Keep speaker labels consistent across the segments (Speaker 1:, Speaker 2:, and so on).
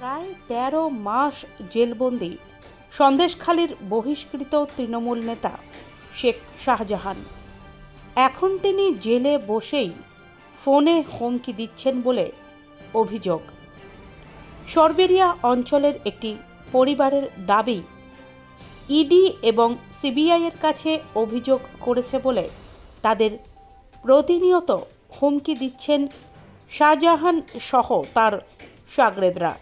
Speaker 1: প্রায় তেরো মাস জেলবন্দি। সন্দেশখালীর বহিষ্কৃত তৃণমূল নেতা শেখ শাহজাহান। এখন তিনি জেলে বসেই ফোনে হুমকি দিচ্ছেন বলে অভিযোগ। সরবেরিয়া অঞ্চলের একটি পরিবারের দাবি, ইডি এবং সিবিআইয়ের কাছে অভিযোগ করেছে বলে তাদের প্রতিনিয়ত হুমকি দিচ্ছেন শাহজাহান সহ তার সাগরেদরা।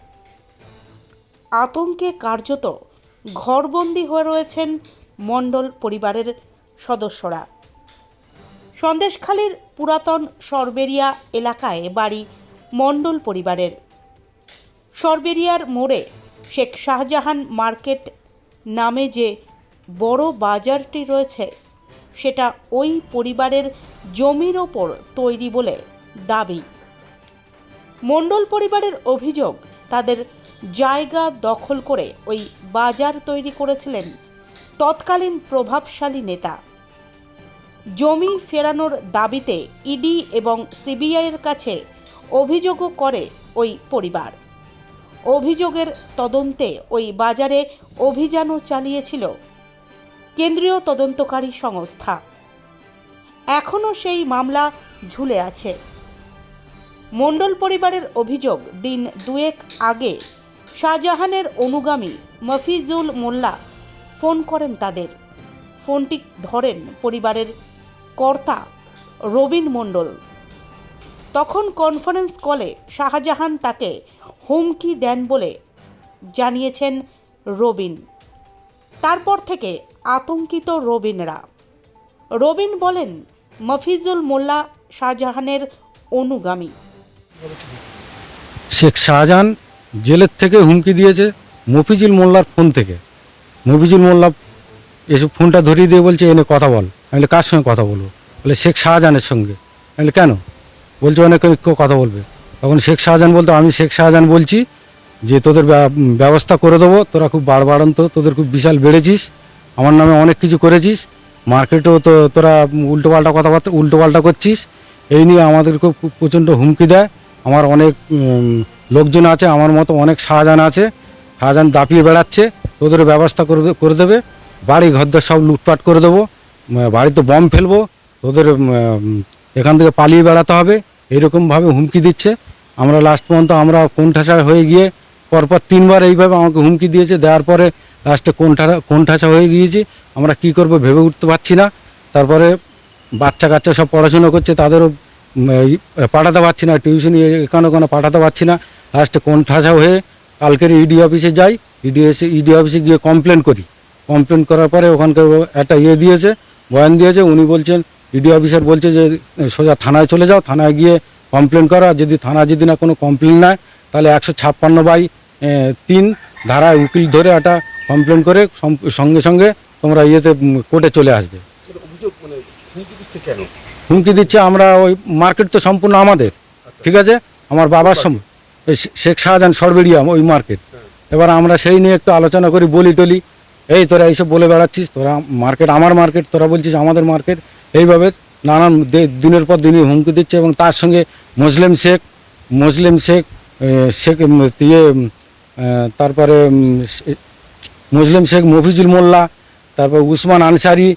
Speaker 1: আতঙ্কে কার্যত ঘরবন্দি হয়ে রয়েছেন মণ্ডল পরিবারের সদস্যরা। সন্দেশখালীর পুরাতন সরবেরিয়া এলাকায় বাড়ি মণ্ডল পরিবারের। সরবেরিয়ার মোড়ে শেখ শাহজাহান মার্কেট নামে যে বড় বাজারটি রয়েছে, সেটা ওই পরিবারের জমির ওপর তৈরি বলে দাবি। মণ্ডল পরিবারের অভিযোগ, তাদের জায়গা দখল করে ওই বাজার তৈরি করেছিলেন তৎকালীন প্রভাবশালী নেতা। জমি ফেরানোর দাবিতে ইডি এবং সিবিআইয়ের কাছে অভিযোগও করে ওই পরিবার। অভিযোগের তদন্তে ওই বাজারে অভিযানও চালিয়েছিল কেন্দ্রীয় তদন্তকারী সংস্থা। এখনও সেই মামলা ঝুলে আছে। মণ্ডল পরিবারের অভিযোগ দিন দুয়েক আগে শাহজাহানের অনুগামী মফিজুল মোল্লা ফোন করেন তাদের। ফোনটি ধরেন পরিবারের কর্তা রবিন মণ্ডল। তখন কনফারেন্স কলে শাহজাহান তাকে হুমকি দেন বলে জানিয়েছেন রবিন। তারপর থেকে আতঙ্কিত রবিনরা। রবিন বলেন, মফিজুল মোল্লা শাহজাহানের অনুগামী।
Speaker 2: শেখ শাহজাহান জেলের থেকে হুমকি দিয়েছে মফিজুল মোল্লার ফোন থেকে। মফিজুল মোল্লা এসে ফোনটা ধরিয়ে দিয়ে বলছে, এনে কথা বল। আমি কার সঙ্গে কথা বলব? বলে, শেখ শাহজাহানের সঙ্গে। আমি কেন? বলছে, অনেক কেউ কথা বলবে। তখন শেখ শাহজাহান বলতো, আমি শেখ শাহজাহান বলছি যে, তোদের ব্যবস্থা করে দেবো। তোরা খুব বাড়বাড়ন্ত তোদের খুব বিশাল বেড়েছিস। আমার নামে অনেক কিছু করেছিস। মার্কেটেও তো, তোরা উল্টোপাল্টা কথাবার্তা, উল্টোপাল্টা করছিস। এই নিয়ে আমাদের খুব প্রচণ্ড হুমকি দেয়। আমার অনেক লোকজন আছে, আমার মতো অনেক শাহজাহান আছে। শাহজাহান দাপিয়ে বেড়াচ্ছে তোদের ব্যবস্থা করে দে- করে দেবে। বাড়ি ঘরদর সব লুটপাট করে দেবো। বাড়িতে বম ফেলব, ওদের এখান থেকে পালিয়ে বেড়াতে হবে। এইরকমভাবে হুমকি দিচ্ছে। আমরা লাস্ট পর্যন্ত আমরা কোণঠাসা হয়ে গিয়ে পরপর তিনবার এইভাবে আমাকে হুমকি দিয়েছে। দেওয়ার পরে লাস্টে কোণঠা কোণঠাসা হয়ে গিয়েছি। আমরা কি করব ভেবে উঠতে পারছি না। তারপরে বাচ্চা কাচ্চা সব পড়াশুনো করছে, তাদেরও পাঠাতে পারছি না। টিউশন এখানে ওখানে পাঠাতে পারছি না। লাস্টে কোণঠাসা হয়ে কালকের ইডি অফিসে যাই ইডি এসে ইডি অফিসে গিয়ে কমপ্লেন করি। কমপ্লেন করার পরে ওখানকার একটা ইয়ে দিয়েছে বয়ান দিয়েছে উনি বলছেন ইডি অফিসার বলছে যে সোজা থানায় চলে যাও থানায় গিয়ে কমপ্লেন করো আর যদি থানা যদি না কোনো কমপ্লেন নেয় তাহলে একশো ছাপ্পান্ন বাই তিন ধারায় উকিল ধরে একটা কমপ্লেন করে সঙ্গে সঙ্গে তোমরা ইয়েতে কোর্টে চলে আসবে।
Speaker 3: মানে হুমকি দিচ্ছে কেন?
Speaker 2: আমরা ওই মার্কেট তো সম্পূর্ণ আমাদের ঠিক আছে? আমার বাবার সম এই শে- শেখ শাহজাহান সরবেরিয়া ওই মার্কেট। এবার আমরা সেই নিয়ে একটু আলোচনা করি, বলি টলি। এই তোরা এইসব বলে বেড়াচ্ছিস, তোরা মার্কেট, আমার মার্কেট, তোরা বলছিস আমাদের মার্কেট। এইভাবে নানান দিনের পর দিনই হুমকি দিচ্ছে এবং তার সঙ্গে মুসলিম শেখ মুসলিম শেখ শেখ ইয়ে তারপরে মুসলিম শেখ মফিজুল মোল্লা, তারপর উসমান আনসারি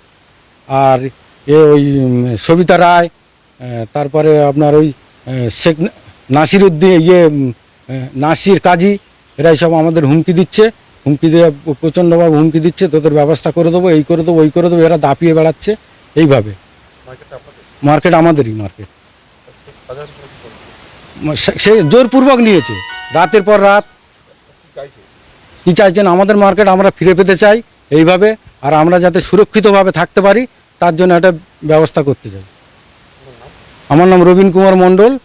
Speaker 2: আর এ ওই সবিতা রায় তারপরে আপনার ওই শেখ নাসির উদ্দিন ইয়ে নাসির কাজী এরা সব আমাদের হুমকি দিচ্ছে। হুমকি দিয়ে প্রচণ্ডভাবে হুমকি দিচ্ছে তোদের ব্যবস্থা করে দেবো এই করে দেবো ওই করে দেবো এরা দাপিয়ে বেড়াচ্ছে এইভাবে। মার্কেট আমাদেরই মার্কেট? সে- জোরপূর্বক নিয়েছে। রাতের পর রাত। কি চাইছেন? আমাদের মার্কেট আমরা ফিরে পেতে চাই এইভাবে আর আমরা যাতে সুরক্ষিতভাবে থাকতে পারি তার জন্য একটা ব্যবস্থা করতে চাই। আমার নাম রবীন কুমার মণ্ডল।